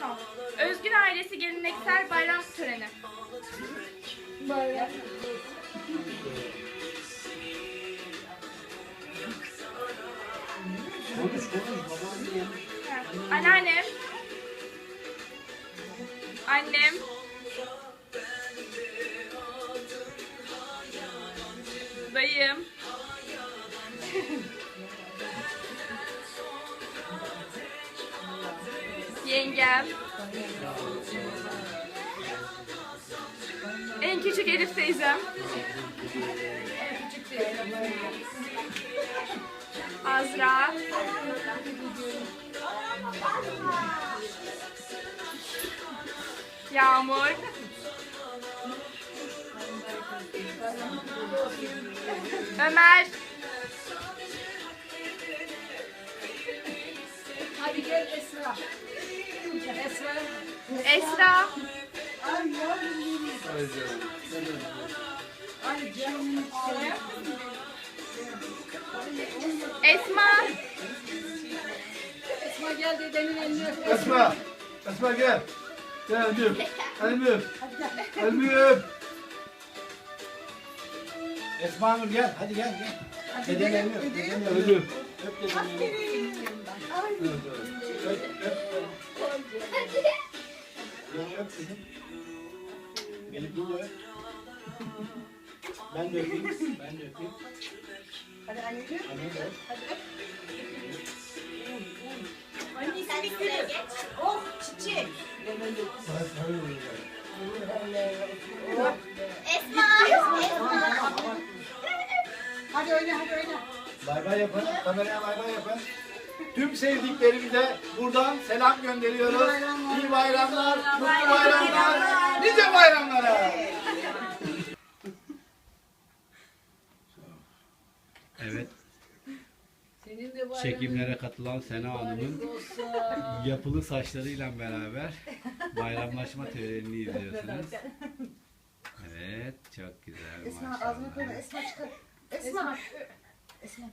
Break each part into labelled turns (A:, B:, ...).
A: Tamam. Özgün ailesi geleneksel bayram töreni.
B: Bayram.
C: Konuş.
A: Anneannem. Annem. Dayım. Yengem. En küçük Elif teyzem. Azra. Yağmur. Ömer.
B: Hadi gel Esra. Esra.
A: Esma.
B: Esma gel dedenin elini öp.
C: Esma. Esma gel. Gel elimi öp. Elimi öp. Elimi öp. Esma Nur gel. Hadi gel gel. Dedenin elini öp. Dedenin elini öp. Öp dedenin elini. Öp, öp. Öp, dedim. Beni bunu öp. Ben de öpeyim. Ben de öpeyim.
B: Hadi anneciğim.
C: Anne de öp.
B: Anne sen de şuraya geç. Oh çiçek.
C: Hayır, hayır, hayır.
B: Hadi oyna hadi oyna.
C: Bay bay yapın. Kameraya bay bay yapın. Tüm sevdiklerimize buradan selam gönderiyoruz. İyi bayramlar, mutlu bayramlar, nice bayramlara. Evet,
B: Senin de bayramın
C: çekimlere katılan Sena Hanım'ın yapılı saçlarıyla beraber bayramlaşma törenini izliyorsunuz. Evet, çok güzel
D: Esma ağzını koyma. Esma çıkar. Esma. Esma.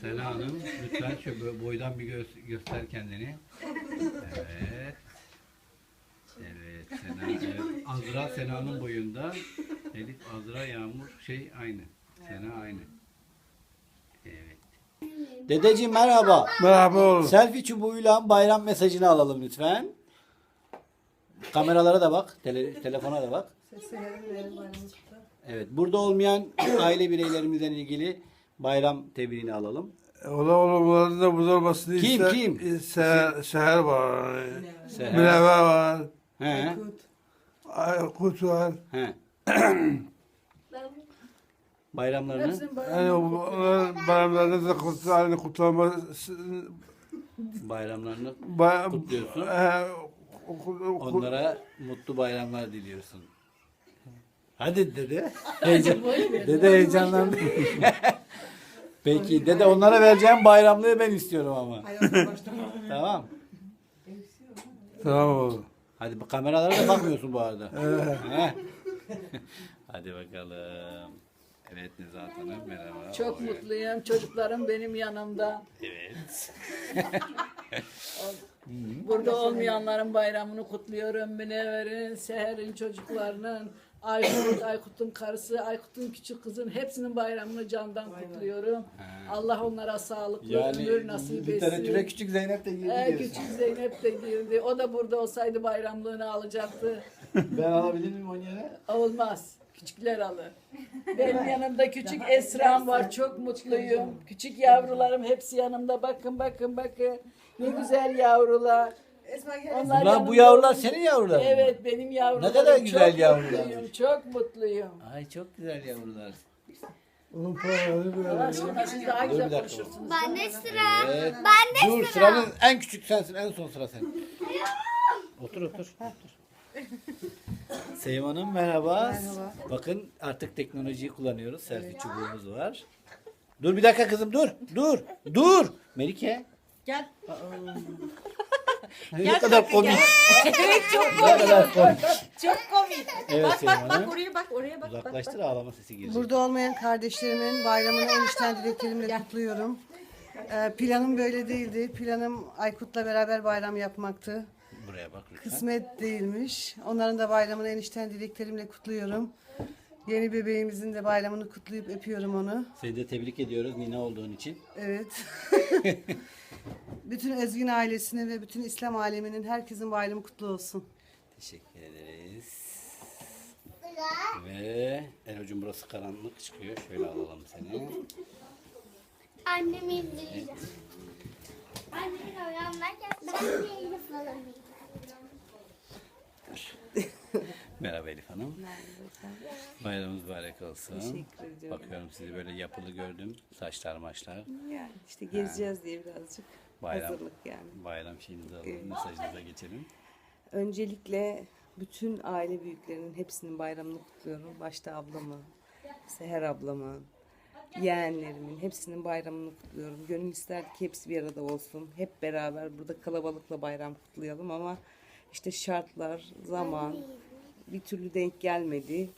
C: Sena Hanım lütfen şu boydan bir gö- göster kendini. Evet. Evet Sena. Evet. Azra Sena'nın boyunda. Elif Azra Yağmur şey aynı. Sena aynı. Evet. Dedeciğim merhaba.
E: Merhaba oğlum.
C: Selfie çubuğuyla bayram mesajını alalım lütfen. Kameralara da bak, tele- telefona da bak. Evet, burada olmayan aile bireylerimizden ilgili bayram tebriğini alalım.
E: Ola oğlumların da burada olmasını
C: Kim,
E: ister.
C: kim?
E: Seher, Seher var.
C: Seher.
E: Münevver var.
C: He,
E: Aykut var.
C: he. Bayramlarını.
E: Yani onların bayramlarını da kutlu, kutlaması
C: bayramlarını
E: bay,
C: Kutluyorsun.
E: He, okul- okul-
C: onlara mutlu bayramlar diliyorsun. Hadi dede. Heyecan, dede heyecanlandı. Peki dede onlara vereceğim bayramlığı ben istiyorum ama. tamam.
E: Tamam oğlum.
C: Hadi bu kameralara da bakmıyorsun bu arada. Hadi bakalım. Evet Nezahat Hanım merhaba.
B: Çok mutluyum. Çocuklarım benim yanımda.
C: Evet.
B: Burada olmayanların bayramını kutluyorum. Münevver'in, Seher'in çocuklarının, Aykut, Aykut'un karısı, Aykut'un küçük kızın hepsinin bayramını candan kutluyorum. Allah onlara sağlıklı ömür nasip etsin.
C: literatüre küçük Zeynep de girdi
B: Ee,
C: diyorsun.
B: küçük Zeynep de girdi. O da burada olsaydı bayramlığını alacaktı.
C: Ben alabilir miyim onun yerine?
B: Olmaz. Küçükler alır. Benim yanımda küçük Esra'm var. Çok mutluyum. Küçük yavrularım hepsi yanımda. Bakın bakın bakın. Ne güzel yavrular.
D: Esma gel.
B: Onlar
C: Ulan bu
B: yanımda
C: yavrular senin yavruların mı?
B: Evet benim yavrularım.
C: Ne kadar güzel
B: çok
C: yavrular.
B: Mutluyum, çok mutluyum.
C: Ay çok güzel yavrular.
E: Onun paraları böyle.
B: Sonra siz daha
C: Dur bir
B: güzel
C: dakika.
B: konuşursunuz.
F: Ben de sıra.
C: Evet.
F: Ben
C: Dur
F: sıra.
C: sıranın en küçük sensin en son sıra sen. Otur otur. otur. Sevim Hanım merhaba.
D: Merhaba.
C: Bakın artık teknolojiyi kullanıyoruz. Selfie çubuğumuz var. Dur bir dakika kızım dur. Dur. Dur. Melike.
D: Gel.
C: ne kadar komik.
F: Evet çok
C: Ne
F: komik.
C: kadar komik.
F: Çok komik.
C: Evet
F: bak bak
C: Hanım.
F: bak oraya bak oraya bak. bak,
C: Uzaklaştır
F: bak.
C: ağlama sesi gelecek.
D: Burada olmayan kardeşlerimin bayramını en içten dileklerimle kutluyorum. Ee, planım böyle değildi. Planım Aykut'la beraber bayram yapmaktı.
C: Buraya bak lütfen.
D: Kısmet değilmiş. Onların da bayramını en içten dileklerimle kutluyorum. Yeni bebeğimizin de bayramını kutlayıp öpüyorum onu.
C: Seni de tebrik ediyoruz Nine olduğun için.
D: Evet. bütün Özgün ailesine ve bütün İslam aleminin herkesin bayramı kutlu olsun.
C: Teşekkür ederiz. Ve Elo'cum burası karanlık çıkıyor. Şöyle alalım seni.
G: Annemi izleyeceğim. Annemin oyanlarken ben de Elif alayım.
C: Merhaba Elif Hanım. Bayramınız mübarek olsun.
F: Teşekkür ediyorum.
C: Bakıyorum sizi böyle yapılı gördüm. Saçlar maçlar.
F: Yani işte gezeceğiz diye birazcık
C: Bayram.
F: hazırlık yani.
C: Bayram şeyinizi alalım. Mesajınıza geçelim.
F: Öncelikle bütün aile büyüklerinin hepsinin bayramını kutluyorum. Başta ablamı, Seher ablamı, yeğenlerimin hepsinin bayramını kutluyorum. Gönül ister ki hepsi bir arada olsun. Hep beraber burada kalabalıkla bayram kutlayalım ama işte şartlar, zaman bir türlü denk gelmedi.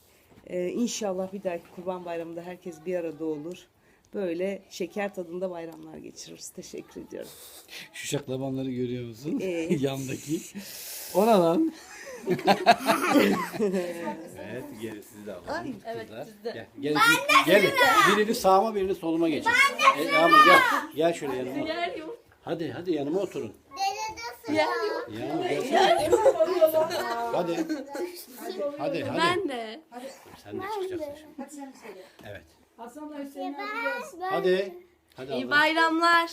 F: Ee, inşallah bir dahaki Kurban Bayramı'nda herkes bir arada olur. Böyle şeker tadında bayramlar geçiririz. Teşekkür ediyorum.
C: Şu şaklabanları görüyor musun?
F: Evet.
C: Yandaki. Ona lan. evet, geri sizi de alalım. Evet, Gel, gel, gel. Birini sağıma, birini soluma geçin. E, Yağmur gel. Gel şöyle yanıma. Hadi, hadi yanıma oturun.
G: Dedede sıra.
C: Yağmur gelsene. Hadi. Hadi, hadi.
A: Ben de.
C: Sen de çıkacaksın şimdi. Evet.
B: Hasan'la Hüseyin abi yaz.
C: Hadi. Hadi
A: İyi
C: abla.
A: bayramlar.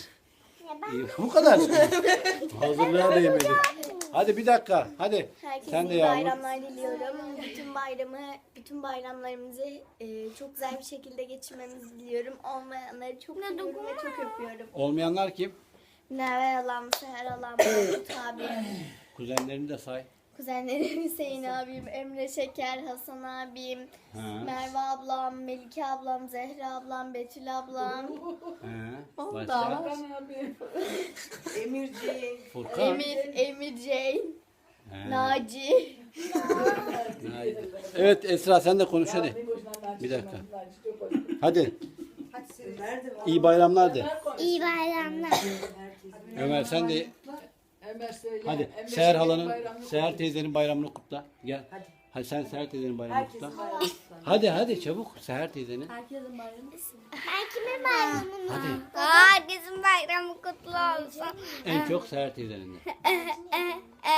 C: İyi, Bu kadar. Hazırlığa değmedi. Hadi bir dakika. Hadi.
G: Herkese
C: Sen de
G: iyi
C: Yağmur.
G: bayramlar diliyorum. Bütün bayramı, bütün bayramlarımızı e, çok güzel bir şekilde geçirmemizi diliyorum. Olmayanları çok seviyorum ve çok öpüyorum.
C: Olmayanlar kim?
G: Neve alam, Seher alam, Mahmut abim,
C: Kuzenlerini de say.
G: Kuzenlerim Hüseyin abim, Emre Şeker, Hasan abim,
C: Ha.
G: Merve ablam, Melike ablam, Zehra ablam, Betül ablam,
C: Ha. Başka?
B: Abi.
F: Emirci.
C: Furkan.
G: Emir, Emir Jane,
C: Ha.
G: Naci.
C: Evet Esra sen de konuş hadi. Bir dakika. Hadi. İyi bayramlar de.
G: İyi bayramlar.
C: Ömer sen de
B: Ömer söyle.
C: hadi.
B: Ömer
C: Seher halanın,
B: bayramını
C: Seher teyzenin bayramını kutla. Gel. Hadi sen Seher teyzenin bayramını kutla. Hadi hadi çabuk Seher teyzenin.
G: Herkesin bayramı mı?
C: Hadi.
G: Herkesin bayramı kutlu olsun.
C: En çok Seher teyzenin de.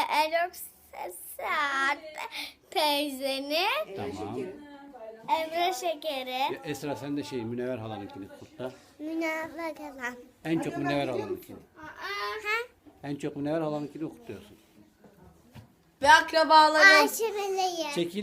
G: Erok Saat teyzenin
C: Tamam.
G: Emre Şekeri
C: Esra sen de şey Münevver halanınkini kutla.
G: Münevver kazan.
C: En çok Münevver halanınkini. En çok Münevver halanınkini kutluyorsun.
A: Ve akrabalarım.
G: Ayşe Meleği.
C: Çekil.